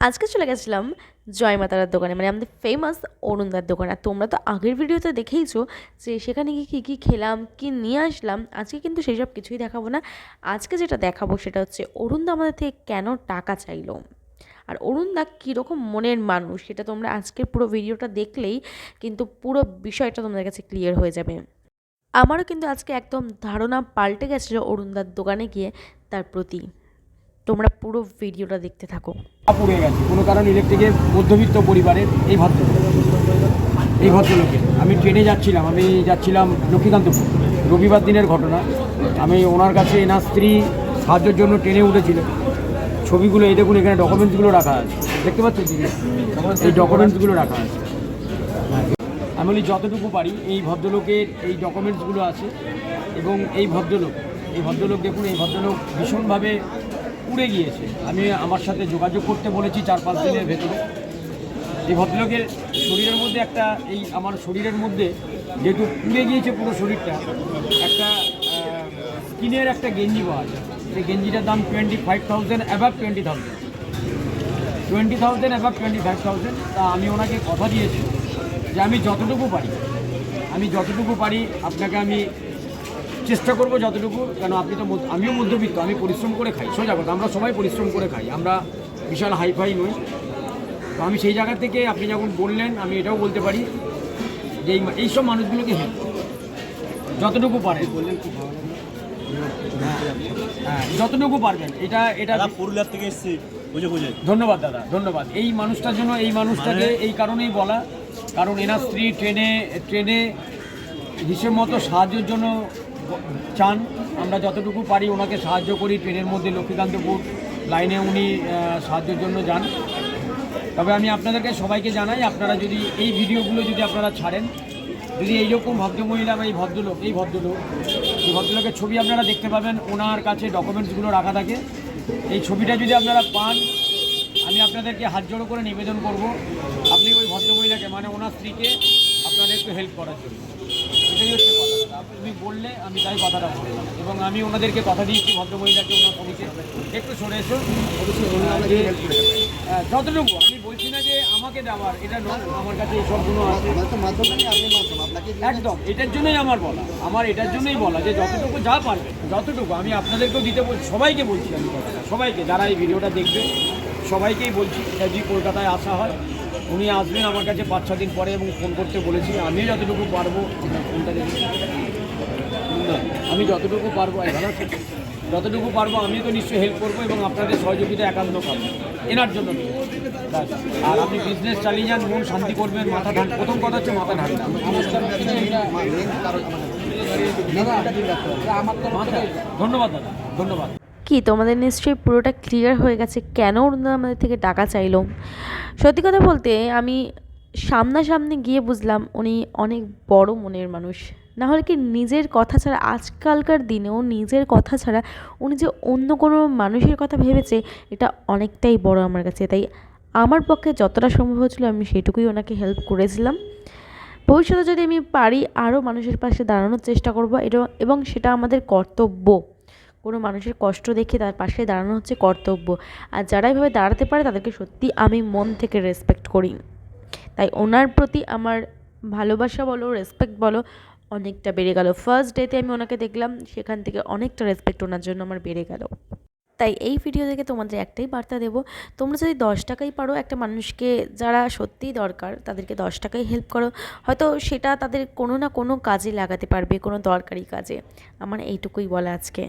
আজকে চলে গেছিলাম জয় মাতারার দোকানে মানে আমাদের ফেমাস অরুণদার দোকানে। আর তোমরা তো আগের ভিডিওতে দেখেইছো যে সেখানে গিয়ে কী কী খেলাম, কী নিয়ে আসলাম, আজকে কিন্তু সেই সব কিছুই দেখাবো না। আজকে যেটা দেখাবো সেটা হচ্ছে অরুণদা আমাদের থেকে কেন টাকা চাইলো? আর অরুণদা কীরকম মনের মানুষ, সেটা তোমরা আজকের পুরো ভিডিওটা দেখলেই কিন্তু পুরো বিষয়টা তোমাদের কাছে ক্লিয়ার হয়ে যাবে। আমারও কিন্তু আজকে একদম ধারণা পাল্টে গেছিল অরুণদার দোকানে গিয়ে তার প্রতি। তোমরা পুরো ভিডিওটা দেখতে থাকো। পুড়ে গেছে। কোনো কারণ ইলেকট্রিকের মধ্যবিত্ত পরিবারের এই ভদ্রলোক। এই ভদ্রলোকের আমি ট্রেনে যাচ্ছিলাম। আমি যাচ্ছিলাম লক্ষ্মীকান্তপুর। রবিবার দিনের ঘটনা। আমি ওনার কাছে এনার স্ত্রী সাহায্যের জন্য ট্রেনে উঠেছিল ছবিগুলো, এই দেখুন, এখানে ডকুমেন্টসগুলো রাখা আছে। দেখতে পাচ্ছেন? এই ডকুমেন্টসগুলো রাখা আছে। আমি বলি, যতটুকু পারি এই ভদ্রলোকের এই ডকুমেন্টসগুলো আছে এবং এই ভদ্রলোক এই ভদ্রলোক দেখুন, এই ভদ্রলোক ভীষণভাবে উড়ে গিয়েছে। আমি আমার সাথে যোগাযোগ করতে বলেছি চার পাঁচ দিনের ভেতরে। এই ভদ্রলোকের শরীরের মধ্যে একটা, এই আমার শরীরের মধ্যে যেহেতু পুড়ে গিয়েছে পুরো শরীরটা, একটা স্কিনের একটা গেঞ্জি পাওয়া যায়। সেই গেঞ্জিটার দাম twenty five thousand অ্যাভাব twenty thousand twenty thousand অ্যাভাব twenty five thousand তা আমি ওনাকে কথা দিয়েছি যে আমি যতটুকু পারি, আমি যতটুকু পারি আপনাকে আমি চেষ্টা করব যতটুকু কেন আপনি তো আমিও মধ্যবিত্ত আমি পরিশ্রম করে খাই। সোজা কথা আমরা সবাই পরিশ্রম করে খাই আমরা বিশাল হাইফাই নই। তো আমি সেই জায়গা থেকে আপনি যখন বললেন আমি এটাও বলতে পারি যে এই এইসব মানুষগুলোকে হেল্প যতটুকু পারেন। বললেন খুব ভালো হ্যাঁ যতটুকু পারবেন এটা এটা পুরুলিয়ার থেকে এসেছি। বুঝে বুঝে। ধন্যবাদ দাদা ধন্যবাদ। এই মানুষটার জন্য এই মানুষটাকে মানে- এই কারণেই বলা কারণ এনার স্ত্রী ট্রেনে ট্রেনে হিসেব মতো সাহায্যের জন্য চান, আমরা যতটুকু পারি ওনাকে সাহায্য করি, ট্রেনের মধ্যে লক্ষ্মীকান্তপুর লাইনে উনি সাহায্যের জন্য যান। তবে আমি আপনাদেরকে সবাইকে জানাই, আপনারা যদি এই ভিডিওগুলো যদি আপনারা ছাড়েন, যদি এইরকম ভদ্রমহিলা বা এই ভদ্রলোক এই ভদ্রলোক, এই ভদ্রলোকের ছবি আপনারা দেখতে পাবেন, ওনার কাছে ডকুমেন্টসগুলো রাখা থাকে। এই ছবিটা যদি আপনারা পান, আমি আপনাদেরকে হাত জোড়ো করে নিবেদন করব, আপনি ওই ভদ্রমহিলাকে মানে ওনার স্ত্রীকে আপনাদের একটু হেল্প করার জন্য এটাই হচ্ছে কথা তুমি বললে আমি তাই কথাটা বললাম। এবং আমি ওনাদেরকে কথা দিয়েছি, ভদ্রমহিলাকে, ওনার স্ত্রীকে একটু সরে এসো যতটুকু আমি বলছি না যে আমাকে দেওয়ার, এটা নয়। আমার কাছে মাধ্যম আপনাকে একদম, এটার জন্যই আমার বলা। আমার এটার জন্যই বলা যে যতটুকু যা পারবে, যতটুকু। আমি আপনাদেরকেও দিতে বলছি সবাইকে বলছি আমি কথাটা। সবাইকে, যারা এই ভিডিওটা দেখবে, সবাইকেই বলছি যদি কলকাতায় আসা হয়, উনি আসবেন আমার কাছে পাঁচ ছ দিন পরে এবং ফোন করতে বলেছি। আমিও যতটুকু পারব, ফোনটা দেখি আমি যতটুকু পারব? যতটুকু পারব আমি তো নিশ্চয়ই হেল্প করব এবং আপনাদের সহযোগিতা একান্ত পাবো এনার জন্য আর আপনি বিজনেস চালিয়ে যান, মন শান্তি করবেন, মাথা ঠান্ডা। প্রথম কথা হচ্ছে মাথা মাথা ধন্যবাদ দাদা, ধন্যবাদ। কি, তোমাদের নিশ্চয়ই পুরোটা ক্লিয়ার হয়ে গেছে? কেন অরুণদা আমাদের থেকে টাকা চাইলো? সত্যি কথা বলতে, আমি সামনাসামনি গিয়ে বুঝলাম উনি অনেক বড় মনের মানুষ। না হলে কি নিজের কথা ছাড়া আজকালকার দিনেও নিজের কথা ছাড়া উনি যে অন্য কোনো মানুষের কথা ভেবেছে, এটা অনেকটাই বড় আমার কাছে। তাই আমার পক্ষে যতটা সম্ভব হয়েছিল আমি সেটুকুই ওনাকে হেল্প করেছিলাম। ভবিষ্যতে যদি আমি পারি আরও মানুষের পাশে দাঁড়ানোর চেষ্টা করব, এটা এবং সেটা আমাদের কর্তব্য। কোনো মানুষের কষ্ট দেখে তার পাশে দাঁড়ানো হচ্ছে কর্তব্য। আর যারা এভাবে দাঁড়াতে পারে তাদেরকে সত্যি আমি মন থেকে রেসপেক্ট করি। তাই ওনার প্রতি আমার ভালোবাসা বলো রেসপেক্ট বলো, অনেকটা বেড়ে গেল। ফার্স্ট ডেতে আমি ওনাকে দেখলাম, সেখান থেকে অনেকটা রেসপেক্ট ওনার জন্য আমার বেড়ে গেল। তাই এই ভিডিও থেকে তোমাদের একটাই বার্তা দেবো, তোমরা যদি দশ টাকাই পারো একটা মানুষকে, যারা সত্যিই দরকার, তাদেরকে দশ টাকাই হেল্প করো। হয়তো সেটা তাদের কোনো না কোনো কাজে লাগাতে পারবে, কোনো দরকারি কাজে। আমার এইটুকুই বলা আজকে।